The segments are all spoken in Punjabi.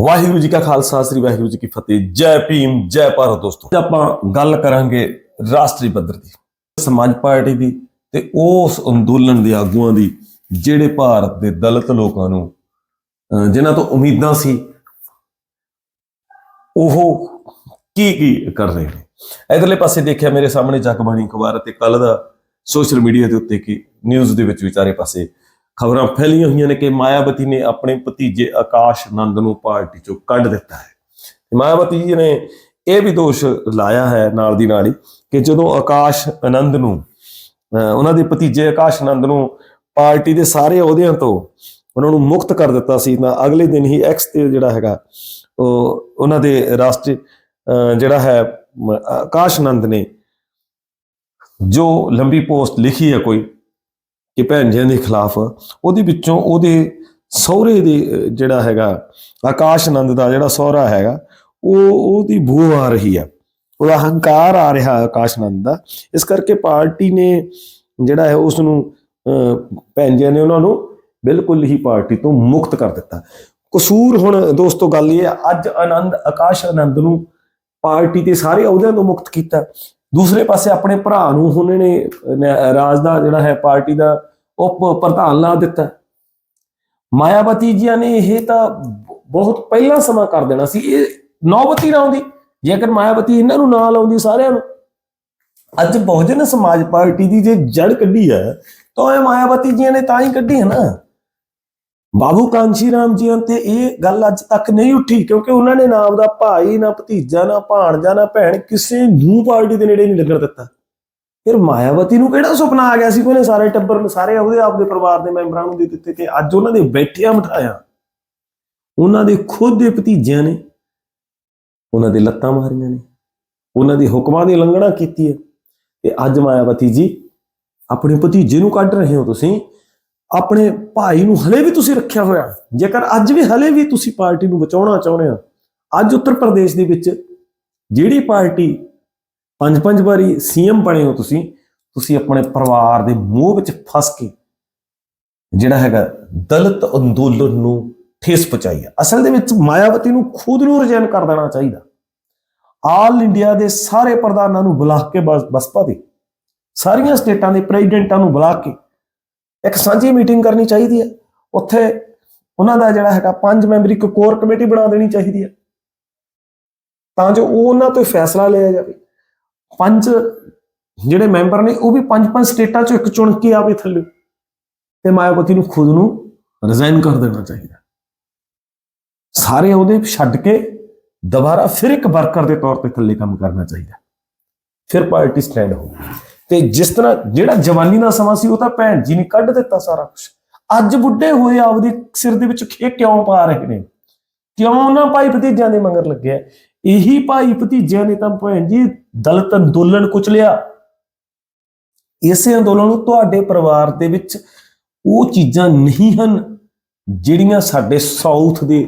ਵਾਹਿਗੁਰੂ ਜੀ ਕਾ ਖਾਲਸਾ, ਸ੍ਰੀ ਵਾਹਿਗੁਰੂ ਜੀ ਕੀ ਫਤਿਹ। ਜੈ ਭੀਮ, ਜੈ ਭਾਰਤ ਦੋਸਤੋ। ਅੱਜ ਆਪਾਂ ਗੱਲ ਕਰਾਂਗੇ ਰਾਸ਼ਟਰੀ ਪੱਧਰ ਦੀ, ਸਮਾਜ ਪਾਰਟੀ ਦੀ ਤੇ ਉਸ ਅੰਦੋਲਨ ਦੇ ਆਗੂਆਂ ਦੀ, ਜਿਹੜੇ ਭਾਰਤ ਦੇ ਦਲਿਤ ਲੋਕਾਂ ਨੂੰ, ਅਹ, ਜਿਨ੍ਹਾਂ ਤੋਂ ਉਮੀਦਾਂ ਸੀ, ਉਹ ਕੀ ਕੀ ਕਰ ਰਹੇ ਨੇ? ਇਧਰਲੇ ਪਾਸੇ ਦੇਖਿਆ ਮੇਰੇ ਸਾਹਮਣੇ ਜਗਬਾਣੀ ਅਖਬਾਰ ਤੇ ਕੱਲ ਦਾ ਸੋਸ਼ਲ ਮੀਡੀਆ ਦੇ ਉੱਤੇ ਕੀ ਨਿਊਜ਼ ਦੇ ਵਿੱਚ ਵਿਚਾਰੇ ਪਾਸੇ ਖਬਰਾਂ ਫੈਲੀਆਂ ਹੋਈਆਂ ਨੇ ਕਿ ਮਾਇਆਵਤੀ ਨੇ ਆਪਣੇ ਭਤੀਜੇ ਆਕਾਸ਼ ਨੰਦ ਨੂੰ ਪਾਰਟੀ ਚੋਂ ਕੱਢ ਦਿੱਤਾ ਹੈ। ਮਾਇਆਵਤੀ ਜੀ ਨੇ ਇਹ ਵੀ ਦੋਸ਼ ਲਾਇਆ ਹੈ ਨਾਲ ਦੀ ਨਾਲ ਹੀ ਕਿ ਜਦੋਂ ਆਕਾਸ਼ ਆਨੰਦ ਨੂੰ, ਅਹ, ਉਹਨਾਂ ਦੇ ਭਤੀਜੇ ਆਕਾਸ਼ ਆਨੰਦ ਨੂੰ ਪਾਰਟੀ ਦੇ ਸਾਰੇ ਅਹੁਦਿਆਂ ਤੋਂ ਉਹਨਾਂ ਨੂੰ ਮੁਕਤ ਕਰ ਦਿੱਤਾ ਸੀ, ਤਾਂ ਅਗਲੇ ਦਿਨ ਹੀ ਐਕਸ ਤੇ ਜਿਹੜਾ ਹੈਗਾ, ਉਹ ਉਹਨਾਂ ਦੇ ਰਾਸ਼ਟਰੀ, ਅਹ, ਜਿਹੜਾ ਹੈ ਆਕਾਸ਼ ਆਨੰਦ ਨੇ ਜੋ ਲੰਬੀ ਪੋਸਟ ਲਿਖੀ ਹੈ ਕੋਈ ਕਿ ਭੈਣ ਦੇ ਖਿਲਾਫ ਉਹਦੇ ਵਿੱਚੋਂ ਉਹਦੇ ਸਹੁਰੇ ਦੇ ਜਿਹੜਾ ਹੈਗਾ ਆਕਾਸ਼ ਆਨੰਦ ਦਾ ਜਿਹੜਾ ਸਹੁਰਾ ਹੈਗਾ ਉਹ ਉਹਦੀ ਬੂ ਆ ਰਹੀ ਆ। ਉਹਦਾ ਹੰਕਾਰ ਆ ਰਿਹਾ ਆਕਾਸ਼ ਆਨੰਦ ਦਾ। ਇਸ ਕਰਕੇ ਪਾਰਟੀ ਨੇ ਜਿਹੜਾ ਹੈ ਉਸ ਨੂੰ ਅਹ, ਭੈਣ ਜੀ ਨੇ ਉਹਨਾਂ ਨੂੰ ਬਿਲਕੁਲ ਹੀ ਪਾਰਟੀ ਤੋਂ ਮੁਕਤ ਕਰ ਦਿੱਤਾ। ਕਸੂਰ ਹੁਣ ਦੋਸਤੋ ਗੱਲ ਇਹ ਹੈ ਅੱਜ ਆਨੰਦ ਆਕਾਸ਼ ਆਨੰਦ ਨੂੰ ਪਾਰਟੀ ਦੇ ਸਾਰੇ ਅਹੁਦਿਆਂ ਤੋਂ ਮੁਕਤ ਕੀਤਾ। ਦੂਸਰੇ ਪਾਸੇ ਆਪਣੇ ਭਰਾ ਨੂੰ ਹੁਣ ਨੇ ਰਾਜ ਦਾ ਜਿਹੜਾ ਹੈ ਪਾਰਟੀ ਦਾ ਉਹ ਪ੍ਰਧਾਨ ਲਾ ਦਿੱਤਾ। ਮਾਇਆਵਤੀ ਜੀ ਨੇ ਇਹ ਤਾਂ ਬਹੁਤ ਪਹਿਲਾਂ ਸਮਾਂ ਕਰ ਦੇਣਾ ਸੀ। ਇਹ ਨੌਬਤੀ ਨਾ ਆਉਂਦੀ। ਜੇਕਰ ਮਾਇਆਵਤੀ ਇਹਨਾਂ ਨੂੰ ਨਾਲ ਆਉਂਦੀ ਸਾਰਿਆਂ ਨੂੰ। ਅੱਜ ਬਹੁਜਨ ਸਮਾਜ ਪਾਰਟੀ ਦੀ ਜੇ ਜੜ ਕੱਢੀ ਹੈ, ਤਾਂ ਇਹ ਮਾਇਆਵਤੀ ਜੀ ਨੇ ਤਾਂ ਹੀ ਕੱਢੀ ਹੈ ਨਾ। ਬਾਬੂ ਕਾਂਸ਼ੀ ਰਾਮ ਜੀ ਤੇ ਇਹ ਗੱਲ ਅੱਜ ਤੱਕ ਨਹੀਂ ਉੱਠੀ, ਕਿਉਂਕਿ ਉਹਨਾਂ ਨੇ ਨਾ ਆਪਦਾ ਭਾਈ, ਨਾ ਭਤੀਜਾ, ਨਾ ਭਾਣਜਾ, ਨਾ ਭੈਣ ਕਿਸੇ ਨੂੰ ਪਾਰਟੀ ਦੇ ਨੇੜੇ ਨਹੀਂ ਲੱਗਣ ਦਿੱਤਾ। ਫਿਰ ਮਾਇਆਵਤੀ ਨੂੰ ਕਿਹੜਾ ਸੁਪਨਾ ਆ ਗਿਆ ਸੀ ਕਿ ਉਹਨੇ ਸਾਰੇ ਟੱਬਰ ਨੂੰ, ਸਾਰੇ ਉਹਦੇ ਆਪਦੇ ਪਰਿਵਾਰ ਦੇ ਮੈਂਬਰਾਂ ਨੂੰ ਦੇ ਦਿੱਤੇ ਤੇ ਅੱਜ ਉਹਨਾਂ ਦੇ ਬੈਠਿਆ ਬਿਠਾਇਆ। ਉਹਨਾਂ ਦੇ ਖੁਦ ਦੇ ਭਤੀਜਿਆਂ ਨੇ, ਉਹਨਾਂ ਦੇ ਲੱਤਾਂ ਮਾਰੀਆਂ ਨੇ, ਉਹਨਾਂ ਦੇ ਹੁਕਮਾਂ ਦੀ ਉਲੰਘਣਾ ਕੀਤੀ ਹੈ। ਤੇ ਅੱਜ ਮਾਇਆਵਤੀ ਜੀ, ਆਪਣੇ ਭਤੀਜੇ ਨੂੰ ਕੱਢ ਰਹੇ ਹੋ ਤੁਸੀਂ, ਆਪਣੇ ਭਾਈ ਨੂੰ ਹਲੇ ਵੀ ਤੁਸੀਂ ਰੱਖਿਆ ਹੋਇਆ। ਜੇਕਰ ਅੱਜ ਵੀ ਹਲੇ ਵੀ ਤੁਸੀਂ ਪਾਰਟੀ ਨੂੰ ਬਚਾਉਣਾ ਚਾਹੁੰਦੇ ਹੋ, ਅੱਜ ਉੱਤਰ ਪ੍ਰਦੇਸ਼ ਦੇ ਵਿੱਚ ਜਿਹੜੀ ਪਾਰਟੀ ਪੰਜ ਪੰਜ ਵਾਰੀ ਸੀਐਮ ਬਣੇ ਹੋ ਤੁਸੀਂ ਤੁਸੀਂ ਆਪਣੇ ਪਰਿਵਾਰ ਦੇ ਮੋਹ ਵਿੱਚ ਫਸ ਕੇ ਜਿਹੜਾ ਹੈਗਾ ਦਲਿਤ ਅੰਦੋਲਨ ਨੂੰ ਠੇਸ ਪਹੁੰਚਾਈ ਹੈ ਅਸਲ ਦੇ ਵਿੱਚ ਮਾਇਆਵਤੀ ਨੂੰ ਖੁਦ ਨੂੰ ਰਿਜ਼ਾਈਨ ਕਰ ਦੇਣਾ ਚਾਹੀਦਾ। ਆਲ ਇੰਡੀਆ ਦੇ ਸਾਰੇ ਪ੍ਰਧਾਨਾਂ ਨੂੰ ਬੁਲਾ ਕੇ ਬਸ- ਬਸਪਾ ਦੇ। ਸਾਰੀਆਂ ਸਟੇਟਾਂ ਦੇ ਪ੍ਰੈਜ਼ੀਡੈਂਟਾਂ ਨੂੰ ਬੁਲਾ ਕੇ ਇੱਕ ਸਾਂਝੀ ਮੀਟਿੰਗ ਕਰਨੀ ਚਾਹੀਦੀ ਹੈ ਉੱਥੇ ਉਹਨਾਂ ਦਾ ਜਿਹੜਾ ਹੈਗਾ ਪੰਜ ਮੈਂਬਰੀ ਇੱਕ ਕੋਰ ਕਮੇਟੀ ਬਣਾ ਦੇਣੀ ਚਾਹੀਦੀ ਹੈ ਤਾਂ ਜੋ ਉਹਨਾਂ ਤੋਂ ਫੈਸਲਾ ਲਿਆ ਜਾਵੇ। ਪੰਜ ਜਿਹੜੇ ਮੈਂਬਰ ਨੇ, ਉਹ ਵੀ ਪੰਜ ਪੰਜ ਸਟੇਟਾਂ ਚੋਂ ਇੱਕ ਚੁਣ ਕੇ ਆਵੇ ਥੱਲੇ। ਤੇ ਮਾਇਆਵਤੀ ਨੂੰ ਖੁਦ ਨੂੰ ਰਿਜ਼ਾਈਨ ਕਰ ਦੇਣਾ ਚਾਹੀਦਾ। ਸਾਰੇ ਉਹਦੇ ਛੱਡ ਕੇ ਦੁਬਾਰਾ ਫਿਰ ਇੱਕ ਵਰਕਰ ਦੇ ਤੌਰ ਤੇ ਥੱਲੇ ਕੰਮ ਕਰਨਾ ਚਾਹੀਦਾ। ਫਿਰ ਪਾਰਟੀ ਸਟੈਂਡ ਹੋਊ ਤੇ ਜਿਸ ਤਰ੍ਹਾਂ ਜਿਹੜਾ ਜਵਾਨੀ ਦਾ ਸਮਾਂ ਸੀ, ਉਹ ਤਾਂ ਭੈਣ ਜੀ ਨੇ ਕੱਢ ਦਿੱਤਾ ਸਾਰਾ ਕੁਝ ਅੱਜ ਬੁੱਢੇ ਹੋਏ ਆਪਦੇ ਸਿਰ ਦੇ ਵਿੱਚ ਖੇ ਕਿਉਂ ਪਾ ਰਹੇ ਨੇ? ਕਿਉਂ ਨਾ ਭਾਈ ਭਤੀਜਿਆਂ ਦੇ ਮੰਗਰ ਲੱਗਿਆ? ਇਹੀ ਭਾਈ ਭਤੀਜਿਆਂ ਨੇ ਤਾਂ ਭੈਣ ਜੀ ਦਲਿਤ ਅੰਦੋਲਨ ਕੁਚਲਿਆ। ਇਸੇ ਅੰਦੋਲਨ ਨੂੰ ਤੁਹਾਡੇ ਪਰਿਵਾਰ ਦੇ ਵਿੱਚ ਉਹ ਚੀਜ਼ਾਂ ਨਹੀਂ ਹਨ ਜਿਹੜੀਆਂ ਸਾਡੇ ਸਾਊਥ ਦੇ,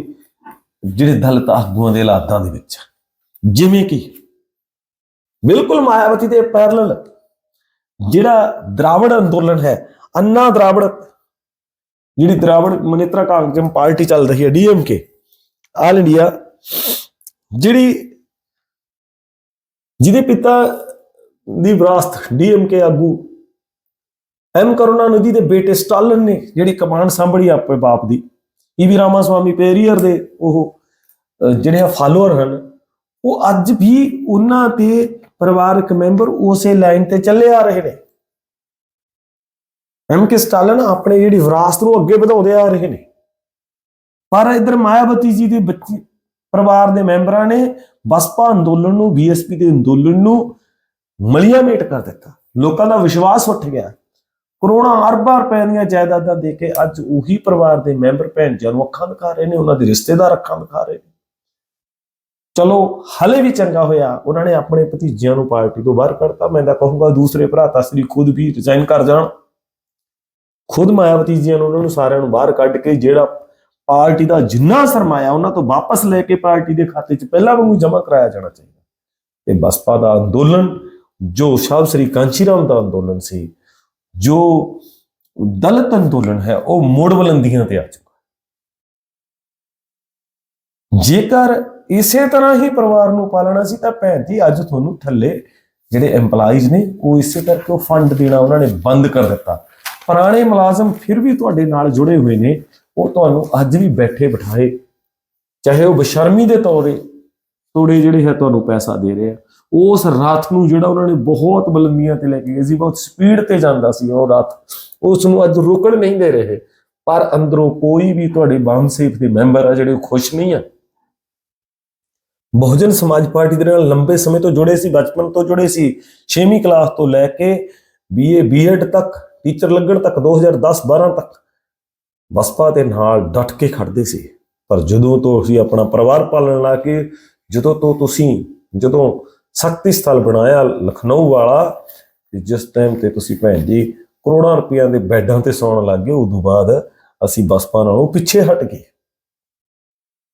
ਜਿਹੜੇ ਦਲਿਤ ਆਗੂਆਂ ਦੇ ਹਾਲਾਤਾਂ ਦੇ ਵਿੱਚ ਜਿਵੇਂ ਕਿ ਬਿਲਕੁਲ ਮਾਇਆਵਤੀ ਦੇ ਪੈਰਲਲ ਜਿਹੜਾ ਦਰਾਵੜ ਅੰਦੋਲਨ ਹੈ, ਅੰਨਾ ਦਰਾਵੜ, ਜਿਹੜੀ ਦਰਾਵੜ ਮਨੇਤਰਾ ਕਾਂਗਰਸ ਪਾਰਟੀ ਚੱਲ ਰਹੀ ਹੈ ਡੀਐਮਕੇ ਆਲ ਇੰਡੀਆ ਜਿਹੜੀ ਜਿਹਦੇ ਪਿਤਾ ਦੀ ਵਿਰਾਸਤ ਡੀਐਮਕੇ ਆਗੂ ਐਮ ਕਰੁਣਾਨਿਧੀ ਦੇ ਬੇਟੇ ਸਟਾਲਨ ਨੇ ਜਿਹੜੀ ਕਮਾਂਡ ਸੰਭੜੀ ਆਪਣੇ ਬਾਪ ਦੀ ਈਵੀ ਰਾਮਾ ਸਵਾਮੀ ਪੇਰੀਅਰ ਦੇ ਉਹ ਅਹ, ਜਿਹੜੇ ਫਾਲੋਅਰ ਹਨ ਉਹ ਅੱਜ ਵੀ ਉਹਨਾਂ ਦੇ ਪਰਿਵਾਰਕ ਮੈਂਬਰ ਉਸੇ ਲਾਈਨ ਤੇ ਚੱਲੇ ਆ ਰਹੇ ਨੇ। ਐਮ ਕੇ ਸਟਾਲਨ ਆਪਣੇ ਜਿਹੜੀ ਵਿਰਾਸਤ ਨੂੰ ਅੱਗੇ ਵਧਾਉਂਦੇ ਆ ਰਹੇ ਨੇ। ਪਰ ਇਧਰ ਮਾਇਆਵਤੀ ਜੀ ਦੇ ਬੱਚੇ ਪਰਿਵਾਰ ਦੇ ਮੈਂਬਰਾਂ ਨੇ ਬਸਪਾ ਅੰਦੋਲਨ ਨੂੰ ਬੀਐਸਪੀ ਦੇ ਅੰਦੋਲਨ ਨੂੰ ਮਲੀਆ ਮੇਟ ਕਰ ਦਿੱਤਾ। ਲੋਕਾਂ ਦਾ ਵਿਸ਼ਵਾਸ ਉੱਠ ਗਿਆ। ਕਰੋੜਾਂ ਅਰਬਾਂ ਰੁਪਏ ਦੀਆਂ ਜਾਇਦਾਦਾਂ ਦੇ ਕੇ ਅੱਜ ਉਹੀ ਪਰਿਵਾਰ ਦੇ ਮੈਂਬਰ ਭੈਣ ਜੀ ਨੂੰ ਅੱਖਾਂ ਦਿਖਾ ਰਹੇ ਨੇ, ਉਹਨਾਂ ਦੇ ਰਿਸ਼ਤੇਦਾਰ ਅੱਖਾਂ ਦਿਖਾ ਰਹੇ ਨੇ। ਚਲੋ, ਹਲੇ ਵੀ ਚੰਗਾ ਹੋਇਆ। ਉਹਨਾਂ ਨੇ ਆਪਣੇ ਭਤੀਜਿਆਂ ਨੂੰ ਪਾਰਟੀ ਤੋਂ ਬਾਹਰ ਕੱਢਤਾ। ਮੈਂ ਤਾਂ ਕਹੂੰਗਾ ਦੂਸਰੇ ਭਰਾ ਤਸਰੀ ਖੁਦ ਵੀ ਰਿਜ਼ਾਈਨ ਕਰ ਜਾਣ। ਖੁਦ ਮਾਇਆਵਤੀ ਜੀ ਨੂੰ, ਉਹਨਾਂ ਨੂੰ ਸਾਰਿਆਂ ਨੂੰ ਬਾਹਰ ਕੱਢ ਕੇ ਜਿਹੜਾ ਪਾਰਟੀ ਦਾ ਜਿੰਨਾ ਸਰਮਾਇਆ, ਉਹਨਾਂ ਤੋਂ ਵਾਪਸ ਲੈ ਕੇ ਪਾਰਟੀ ਦੇ ਖਾਤੇ 'ਚ ਪਹਿਲਾਂ ਵਾਂਗੂ ਜਮ੍ਹਾਂ ਕਰਾਇਆ ਜਾਣਾ ਚਾਹੀਦਾ। ਤੇ ਬਸਪਾ ਦਾ ਅੰਦੋਲਨ, ਜੋ ਸ਼ਾਹ ਸ੍ਰੀ ਕਾਂਚੀਰਾਮ ਦਾ ਅੰਦੋਲਨ ਸੀ, ਜੋ ਦਲਿਤ ਅੰਦੋਲਨ ਹੈ, ਉਹ ਮੋੜ ਬੁਲੰਦੀਆਂ ਤੇ ਆ ਚੁੱਕਾ ਜੇਕਰ ਇਸੇ ਤਰ੍ਹਾਂ ਹੀ ਪਰਿਵਾਰ ਨੂੰ ਪਾਲਣਾ ਸੀ, ਤਾਂ ਭੈਣ ਜੀ, ਅੱਜ ਤੁਹਾਨੂੰ ਥੱਲੇ ਜਿਹੜੇ EMPLOYEES ਨੇ, ਉਹ ਇਸੇ ਕਰਕੇ ਉਹ ਫੰਡ ਦੇਣਾ ਉਹਨਾਂ ਨੇ ਬੰਦ ਕਰ ਦਿੱਤਾ। ਪੁਰਾਣੇ ਮੁਲਾਜ਼ਮ ਫਿਰ ਵੀ ਤੁਹਾਡੇ ਨਾਲ ਜੁੜੇ ਹੋਏ ਨੇ ਉਹ ਤੁਹਾਨੂੰ ਅੱਜ ਵੀ ਬੈਠੇ ਬਿਠਾਏ, ਚਾਹੇ ਉਹ ਬਸ਼ਰਮੀ ਦੇ ਤੌਰੇ ਤੋੜੇ ਜਿਹੜੇ ਹੈ ਤੁਹਾਨੂੰ ਪੈਸਾ ਦੇ ਰਹੇ ਆ। ਉਸ ਰਾਤ ਨੂੰ ਜਿਹੜਾ ਉਹਨਾਂ ਨੇ ਬਹੁਤ ਬੁਲੰਦੀਆਂ ਤੇ ਲੈ ਕੇ ਗਏ ਸੀ, ਬਹੁਤ ਸਪੀਡ ਤੇ ਜਾਂਦਾ ਸੀ ਉਹ ਰਾਤ, ਉਸ ਨੂੰ ਅੱਜ ਰੁਕਣ ਨਹੀਂ ਦੇ ਰਹੇ। ਪਰ ਅੰਦਰੋਂ ਕੋਈ ਵੀ ਤੁਹਾਡੇ ਬਾਂਸੇਫ ਦੇ ਮੈਂਬਰ ਆ ਜਿਹੜੇ ਉਹ ਖੁਸ਼ ਨਹੀਂ ਆ। ਬਹੁਜਨ ਸਮਾਜ ਪਾਰਟੀ ਦੇ ਨਾਲ ਲੰਬੇ ਸਮੇਂ ਤੋਂ ਜੁੜੇ ਸੀ, ਬਚਪਨ ਤੋਂ ਜੁੜੇ ਸੀ। 6ਵੀਂ ਕਲਾਸ ਤੋਂ ਲੈ ਕੇ ਬੀਏ ਬੀਐਡ ਤੱਕ, ਟੀਚਰ ਲੱਗਣ ਤੱਕ 2010 12 ਤੱਕ। ਬਸਪਾ ਦੇ ਨਾਲ ਡਟ ਕੇ ਖੜਦੇ ਸੀ। ਪਰ ਜਦੋਂ ਤੋਂ ਅਸੀਂ ਆਪਣਾ ਪਰਿਵਾਰ ਪਾਲਣ ਲਾ ਕੇ ਜਦੋਂ ਤੋਂ ਤੁਸੀਂ ਜਦੋਂ ਸ਼ਕਤੀ ਸਥਲ ਬਣਾਇਆ ਲਖਨਊ ਵਾਲਾ, ਜਿਸ ਟਾਈਮ ਤੇ ਤੁਸੀਂ ਭੈਣ ਜੀ ਕਰੋੜਾਂ ਰੁਪਈਆਂ ਦੇ ਬੈੱਡਾਂ ਤੇ ਸੌਣ ਲੱਗ ਗਏ, ਉਦੋਂ ਬਾਅਦ ਅਸੀਂ ਬਸਪਾ ਨਾਲੋਂ ਪਿੱਛੇ ਹਟ ਗਏ।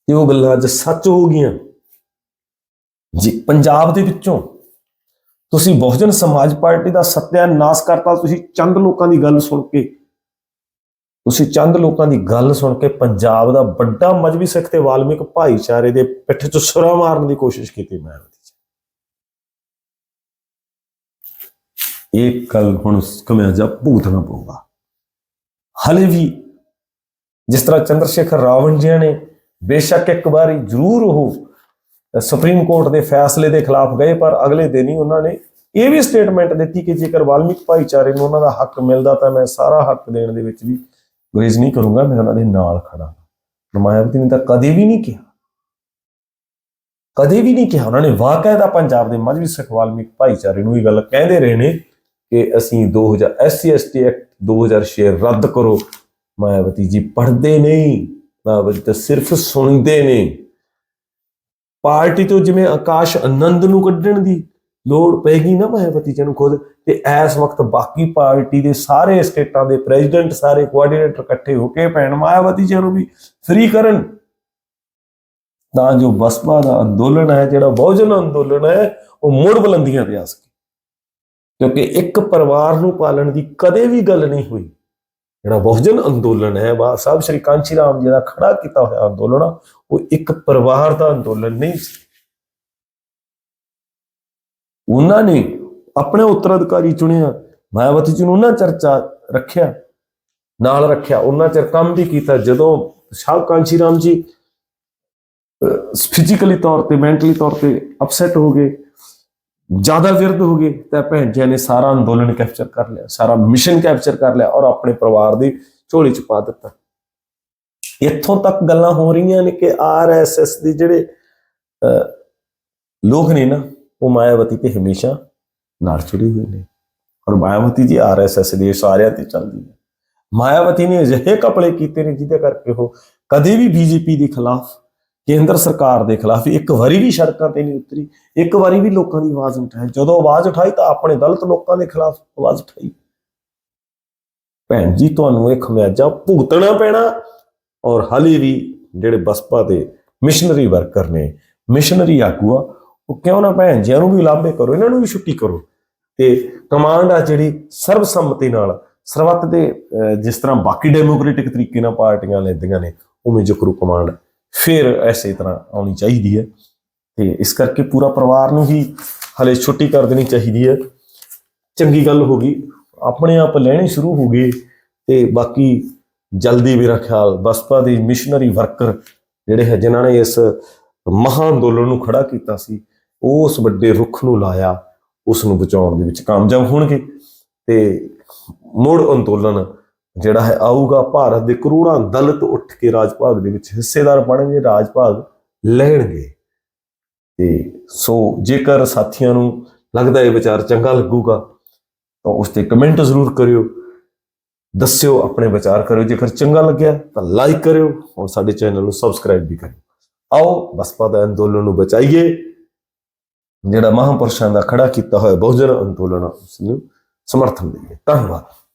ਤੇ ਉਹ ਗੱਲਾਂ ਅੱਜ ਸੱਚ ਹੋ ਗਈਆਂ। ਜੀ, ਪੰਜਾਬ ਦੇ ਵਿੱਚੋਂ ਤੁਸੀਂ ਬਹੁਜਨ ਸਮਾਜ ਪਾਰਟੀ ਦਾ ਸੱਤਿਆਨਾਸ਼ ਕਰਤਾ, ਤੁਸੀਂ ਚੰਦ ਲੋਕਾਂ ਦੀ ਗੱਲ ਸੁਣ ਕੇ ਤੁਸੀਂ ਚੰਦ ਲੋਕਾਂ ਦੀ ਗੱਲ ਸੁਣ ਕੇ ਪੰਜਾਬ ਦਾ ਵੱਡਾ ਮਜਬੀ ਸਿੱਖ ਤੇ ਵਾਲਮੀਕ ਭਾਈਚਾਰੇ ਦੇ ਪਿੱਠ 'ਚ ਸੁਰਾ ਮਾਰਨ ਦੀ ਕੋਸ਼ਿਸ਼ ਕੀਤੀ ਮੈਂ ਇਹ ਕੱਲ ਹੁਣ ਕਮਿਆਜਾ ਭੁਗਤਣਾ ਪਊਗਾ। ਹਲੇ ਵੀ ਜਿਸ ਤਰ੍ਹਾਂ ਚੰਦਰ ਸ਼ੇਖਰ ਰਾਵਣ ਜੀ ਨੇ ਬੇਸ਼ੱਕ ਇੱਕ ਵਾਰੀ ਜ਼ਰੂਰ ਉਹ ਸੁਪਰੀਮ ਕੋਰਟ ਦੇ ਫੈਸਲੇ ਦੇ ਖਿਲਾਫ ਗਏ, ਪਰ ਅਗਲੇ ਦਿਨ ਹੀ ਉਹਨਾਂ ਨੇ ਇਹ ਵੀ ਸਟੇਟਮੈਂਟ ਦਿੱਤੀ ਕਿ ਜੇਕਰ ਵਾਲਮੀਕ ਭਾਈਚਾਰੇ ਨੂੰ ਉਹਨਾਂ ਦਾ ਹੱਕ ਮਿਲਦਾ ਤਾਂ ਮੈਂ ਸਾਰਾ ਹੱਕ ਦੇਣ ਦੇ ਵਿੱਚ ਵੀ ਗੁਰੇਜ਼ ਨਹੀਂ ਕਰੂੰਗਾ, ਮੈਂ ਉਹਨਾਂ ਦੇ ਨਾਲ ਖੜਾ ਮਾਇਆਵਤੀ ਨੇ ਤਾਂ ਕਦੇ ਵੀ ਨਹੀਂ ਕਿਹਾ। ਕਦੇ ਵੀ ਨਹੀਂ ਕਿਹਾ। ਉਹਨਾਂ ਨੇ ਵਾਕਾਇਦਾ ਪੰਜਾਬ ਦੇ ਮਜਬੀ ਸਿੱਖ ਵਾਲਮੀਕ ਭਾਈਚਾਰੇ ਨੂੰ ਇਹ ਗੱਲ ਕਹਿੰਦੇ ਰਹੇ ਨੇ ਕਿ ਅਸੀਂ 2000 ਐਸਸੀ ਐਸਟੀ ਐਕਟ 2006 ਰੱਦ ਕਰੋ। ਮਾਇਆਵਤੀ ਜੀ ਪੜ੍ਹਦੇ ਨਹੀਂ, ਮਾਇਆਵਤੀ ਤਾਂ ਸਿਰਫ ਸੁਣਦੇ ਨੇ। ਪਾਰਟੀ ਤੋਂ ਜਿਵੇਂ ਆਕਾਸ਼ ਆਨੰਦ ਨੂੰ ਕੱਢਣ ਦੀ ਲੋੜ ਪੈਗੀ ਨਾ ਮਾਇਆਵਤੀ ਜੀ ਨੂੰ ਖੁਦ ਤੇ ਇਸ ਵਕਤ ਬਾਕੀ ਪਾਰਟੀ ਦੇ ਸਾਰੇ ਸਟੇਟਾਂ ਦੇ ਪ੍ਰੈਜ਼ੀਡੈਂਟ ਸਾਰੇ ਕੋਆਰਡੀਨੇਟਰ ਇਕੱਠੇ ਹੋ ਕੇ ਭੈਣ ਮਾਇਆਵਤੀ ਜੀ ਨੂੰ ਵੀ ਫ੍ਰੀ ਕਰਨ। ਤਾਂ ਜੋ ਬਸਪਾ ਦਾ ਅੰਦੋਲਨ ਹੈ ਜਿਹੜਾ ਬਹੁਜਨ ਅੰਦੋਲਨ ਹੈ ਉਹ ਮੁੜ ਬੁਲੰਦੀਆਂ ਤੇ ਆ ਸਕੇ। ਕਿਉਂਕਿ ਇੱਕ ਪਰਿਵਾਰ ਨੂੰ ਪਾਲਣ ਦੀ ਕਦੇ ਵੀ ਗੱਲ ਨਹੀਂ ਹੋਈ। ਜਿਹੜਾ ਬਹੁਜਨ ਅੰਦੋਲਨ ਹੈ ਬਾ ਸਾਹਿਬ ਸ਼੍ਰੀ ਕਾਂਚੀ ਰਾਮ ਜੀ ਦਾ ਖੜਾ ਕੀਤਾ ਹੋਇਆ ਅੰਦੋਲਨ ਆ, ਉਹ ਇੱਕ ਪਰਿਵਾਰ ਦਾ ਅੰਦੋਲਨ ਨਹੀਂ ਸੀ। ਉਹਨਾਂ ਨੇ ਆਪਣੇ ਉੱਤਰਾਧਿਕਾਰੀ ਚੁਣਿਆ। ਮਾਇਆਵਤੀ ਜੀ ਨੂੰ ਉਹਨਾਂ ਚਰਚਾ ਰੱਖਿਆ ਨਾਲ ਰੱਖਿਆ। ਉਹਨਾਂ ਚਿਰ ਕੰਮ ਵੀ ਕੀਤਾ। ਜਦੋਂ ਸ਼ਾਹ ਕਾਂਸ਼ੀ ਰਾਮ ਜੀ ਫਿਜ਼ੀਕਲੀ ਤੌਰ ਤੇ ਮੈਂਟਲੀ ਤੌਰ ਤੇ ਅਪਸੈਟ ਹੋ ਗਏ ਜ਼ਿਆਦਾ ਵਿਰਧ ਹੋ ਗਏ ਤਾਂ ਭੈਣ ਜੀ ਨੇ ਸਾਰਾ ਅੰਦੋਲਨ ਕੈਪਚਰ ਕਰ ਲਿਆ ਸਾਰਾ ਮਿਸ਼ਨ ਕੈਪਚਰ ਕਰ ਲਿਆ ਔਰ ਆਪਣੇ ਪਰਿਵਾਰ ਦੀ ਝੋਲੀ ਚ ਪਾ ਦਿੱਤਾ। ਇੱਥੋਂ ਤੱਕ ਗੱਲਾਂ ਹੋ ਰਹੀਆਂ ਨੇ ਕਿ ਆਰਐਸਐਸ ਦੇ ਜਿਹੜੇ ਅਹ, ਲੋਕ ਨੇ ਨਾ ਉਹ ਮਾਇਆਵਤੀ ਤੇ ਹਮੇਸ਼ਾ ਨਾਲ ਜੁੜੇ ਹੋਏ ਨੇ। ਔਰ ਮਾਇਆਵਤੀ ਜੀ ਆਰਐਸਐਸ ਦੇ ਸਾਰਿਆਂ ਤੇ ਚੱਲਦੀ ਹੈ। ਮਾਇਆਵਤੀ ਨੇ ਅਜਿਹੇ ਕਪੜੇ ਕੀਤੇ ਨੇ ਜਿਹਦੇ ਕਰਕੇ ਉਹ ਕਦੇ ਵੀ ਬੀਜੇਪੀ ਦੇ ਖਿਲਾਫ, ਕੇਂਦਰ ਸਰਕਾਰ ਦੇ ਖਿਲਾਫ ਇੱਕ ਵਾਰੀ ਵੀ ਸੜਕਾਂ ਤੇ ਨਹੀਂ ਉਤਰੀ, ਇੱਕ ਵਾਰੀ ਵੀ ਲੋਕਾਂ ਦੀ ਆਵਾਜ਼ ਨਹੀਂ ਉਠਾਈ। ਜਦੋਂ ਆਵਾਜ਼ ਉਠਾਈ ਤਾਂ ਆਪਣੇ ਦਲਤ ਲੋਕਾਂ ਦੇ ਖਿਲਾਫ ਆਵਾਜ਼ ਉਠਾਈ। ਭੈਣ ਜੀ, ਤੁਹਾਨੂੰ ਇਹ ਖਮਿਆਜਾ ਭੁਗਤਣਾ ਪੈਣਾ ਔਰ ਹਾਲੇ ਵੀ ਜਿਹੜੇ ਬਸਪਾ ਦੇ ਮਿਸ਼ਨਰੀ ਵਰਕਰ ਨੇ, ਮਿਸ਼ਨਰੀ ਆਗੂ ਆ ਉਹ ਕਿਉਂ ਨਾ ਭੈਣ ਜੀ? ਨੂੰ ਵੀ ਲਾਂਭੇ ਕਰੋ, ਇਹਨਾਂ ਨੂੰ ਵੀ ਛੁੱਟੀ ਕਰੋ। ਤੇ ਕਮਾਂਡ ਆ ਜਿਹੜੀ ਸਰਬਸੰਮਤੀ ਨਾਲ, ਸਰਬੱਤ ਦੇ ਜਿਸ ਤਰ੍ਹਾਂ ਬਾਕੀ ਡੈਮੋਕ੍ਰੈਟਿਕ ਤਰੀਕੇ ਨਾਲ ਪਾਰਟੀਆਂ ਲੈਂਦੀਆਂ ਨੇ, ਉਵੇਂ ਜਕਰੂ ਕਮਾਂਡ ਫਿਰ ਐਸੇ ਤਰ੍ਹਾਂ ਆਉਣੀ ਚਾਹੀਦੀ ਹੈ। ਤੇ ਇਸ ਕਰਕੇ ਪੂਰਾ ਪਰਿਵਾਰ ਨੂੰ ਹੀ ਹਲੇ ਛੁੱਟੀ ਕਰ ਦੇਣੀ ਚਾਹੀਦੀ ਹੈ। ਚੰਗੀ ਗੱਲ ਹੋ ਗਈ। ਆਪਣੇ ਆਪ ਲੈਣੇ ਸ਼ੁਰੂ ਹੋ ਗਏ ਤੇ ਬਾਕੀ ਜਲਦੀ ਮੇਰਾ ਖਿਆਲ ਬਸਪਾ ਦੇ ਮਿਸ਼ਨਰੀ ਵਰਕਰ ਜਿਹੜੇ ਹੈ, ਜਿਨ੍ਹਾਂ ਨੇ ਇਸ ਮਹਾਂ ਅੰਦੋਲਨ ਨੂੰ ਖੜਾ ਕੀਤਾ ਸੀ ਉਸ ਵੱਡੇ ਰੁੱਖ ਨੂੰ ਲਾਇਆ, ਉਸ ਨੂੰ ਬਚਾਉਣ ਦੇ ਵਿੱਚ ਕਾਮਯਾਬ ਹੋਣਗੇ। ਤੇ ਮੁੜ ਅੰਦੋਲਨ ਜਿਹੜਾ ਹੈ ਆਊਗਾ, ਭਾਰਤ ਦੇ ਕਰੋੜਾਂ ਦਲਿਤ ਉੱਠ ਕੇ ਰਾਜ ਭਾਗ ਦੇ ਵਿੱਚ ਹਿੱਸੇਦਾਰ ਬਣਨਗੇ ਰਾਜ ਭਾਗ ਲੈਣਗੇ। ਤੇ ਸੋ ਜੇਕਰ ਸਾਥੀਆਂ ਨੂੰ ਲੱਗਦਾ ਇਹ ਵਿਚਾਰ ਚੰਗਾ ਲੱਗੂਗਾ, ਤਾਂ ਉਸ ਤੇ ਕਮੈਂਟ ਜ਼ਰੂਰ ਕਰਿਓ। ਦੱਸਿਓ, ਆਪਣੇ ਵਿਚਾਰ ਕਰਿਓ। ਜੇਕਰ ਚੰਗਾ ਲੱਗਿਆ, ਤਾਂ ਲਾਈਕ ਕਰਿਓ। ਔਰ ਸਾਡੇ ਚੈਨਲ ਨੂੰ ਸਬਸਕ੍ਰਾਈਬ ਵੀ ਕਰਿਓ। ਆਓ ਬਸਪਾ ਦਾ ਅੰਦੋਲਨ ਨੂੰ ਬਚਾਈਏ। ਜਿਹੜਾ ਮਹਾਂਪੁਰਸ਼ਾਂ ਦਾ ਖੜਾ ਕੀਤਾ ਹੋਇਆ ਬਹੁਜਨ ਅੰਦੋਲਨ ਆ, ਉਸ ਨੂੰ ਸਮਰਥਨ ਦਈਏ। ਧੰਨਵਾਦ।